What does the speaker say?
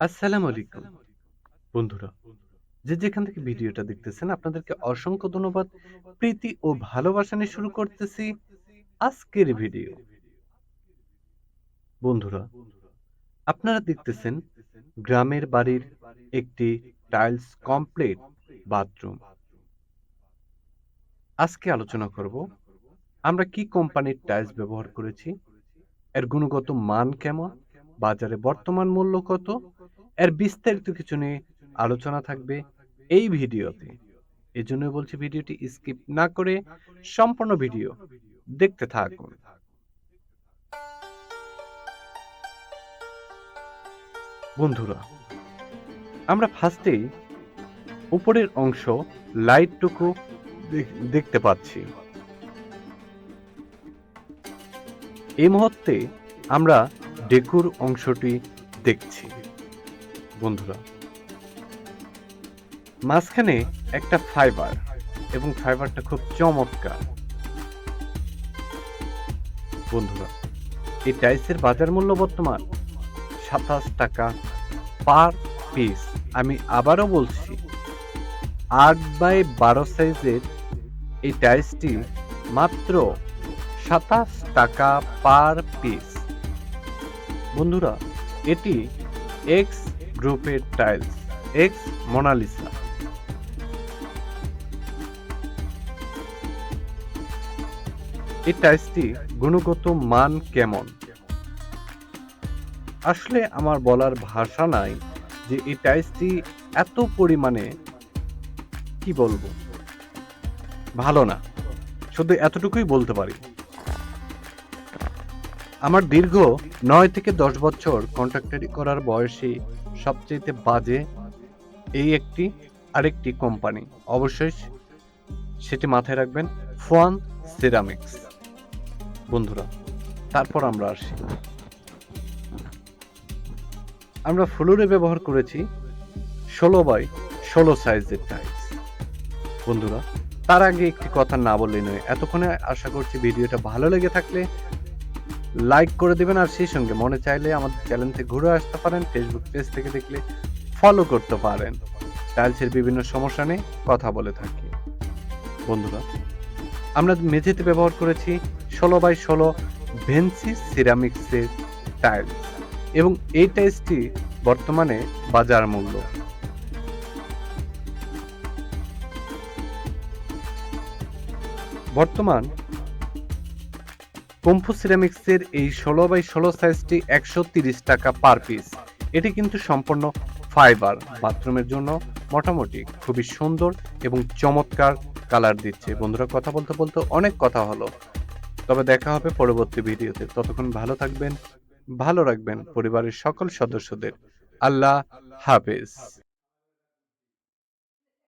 আসসালামু আলাইকুম। বন্ধুরা যে যেখান থেকে ভিডিওটা দেখতেছেন আপনাদেরকে অসংখ্য ধন্যবাদ। প্রীতি ও ভালোবাসা নিয়ে শুরু করতেছি আজকের ভিডিও। বন্ধুরা আপনারা দেখতেছেন গ্রামের বাড়ির একটি টাইলস কমপ্লিট বাথরুম। আজকে আলোচনা করব আমরা কি কোম্পানির টাইলস ব্যবহার করেছি এর গুণগত মান কেমন বাজারে বর্তমান মূল্য কত এর বিস্তারিত কিছু নিয়ে আলোচনা থাকবে এই ভিডিওতে। এজন্য বলছি ভিডিওটি স্কিপ না করে সম্পূর্ণ ভিডিও দেখতে থাকুন। বন্ধুরা, আমরা ফার্স্টেই উপরের অংশ লাইটটুকু দেখতে পাচ্ছি। এই মুহূর্তে আমরা ডেকুর অংশটি দেখছি। বন্ধুরা। মাঝখানে একটা ফাইবার, এবং ফাইবারটা খুব চমৎকার। বন্ধুরা, এই টাইসের বাজার মূল্য বর্তমান সাতাশ টাকা পার পিস। আমি আবারও বলছি, আট বাই বারো সাইজের এই টাইসটি মাত্র সাতাশ টাকা পার পিস। বন্ধুরা, এটি এক্স গ্রুপের টাইলস। X Mona Lisa. এই টাইলসটি গুণগত মান কেমন? আসলে আমার বলার ভাষা নাই যে এই টাইলসটি এত পরিমাণে, কি বলব? ভালো না। শুধু এতটুকুই বলতে পারি। আমার দীর্ঘ নয় থেকে দশ বছর কন্ট্রাক্টারি করার বয়সে সবচেয়ে বাজে এই একটি, আরেকটি কোম্পানি অবশ্যই সেটি মাথায় রাখবেন ফোয়ান সিরামিক্স বন্ধুরা, তারপর আমরা আসি। আমরা ফ্লোরে ব্যবহার করেছি ষোলো বাই ষোলো সাইজের টাইলস বন্ধুরা, তার আগে একটি কথা না বললেই নয়, এতক্ষণে আশা করছি ভিডিওটা ভালো লেগে থাকলে লাইক করে দেবেন আর সেই সঙ্গে মনে চাইলে আমাদের চ্যানেল থেকে ঘুরে আসতে পারেন ফেসবুক পেজ থেকে দেখলে ফলো করতে পারেন। টাইলসের বিভিন্ন সমস্যা নিয়ে কথা বলে থাকি। বন্ধুরা, আমরা মেঝেতে ব্যবহার করেছি ষোলো বাই ষোলো ভেন্সি সিরামিক্সের টাইলস এবং এই টাইলসটি বর্তমানে বাজার মূল্য। বর্তমান কম্ফু সিরামিক্সের এই ষোলো বাই ষোলো সাইজটি একশো তিরিশ টাকা পার পিস এটি কিন্তু সম্পূর্ণ ফাইবার বাথরুমের জন্য মোটামুটি খুবই সুন্দর এবং চমৎকার কালার দিচ্ছে। বন্ধুরা, কথা বলতে বলতে অনেক কথা হলো। তবে দেখা হবে পরবর্তী ভিডিওতে। ততক্ষণ ভালো থাকবেন, ভালো রাখবেন পরিবারের সকল সদস্যদের। আল্লাহ হাফেজ।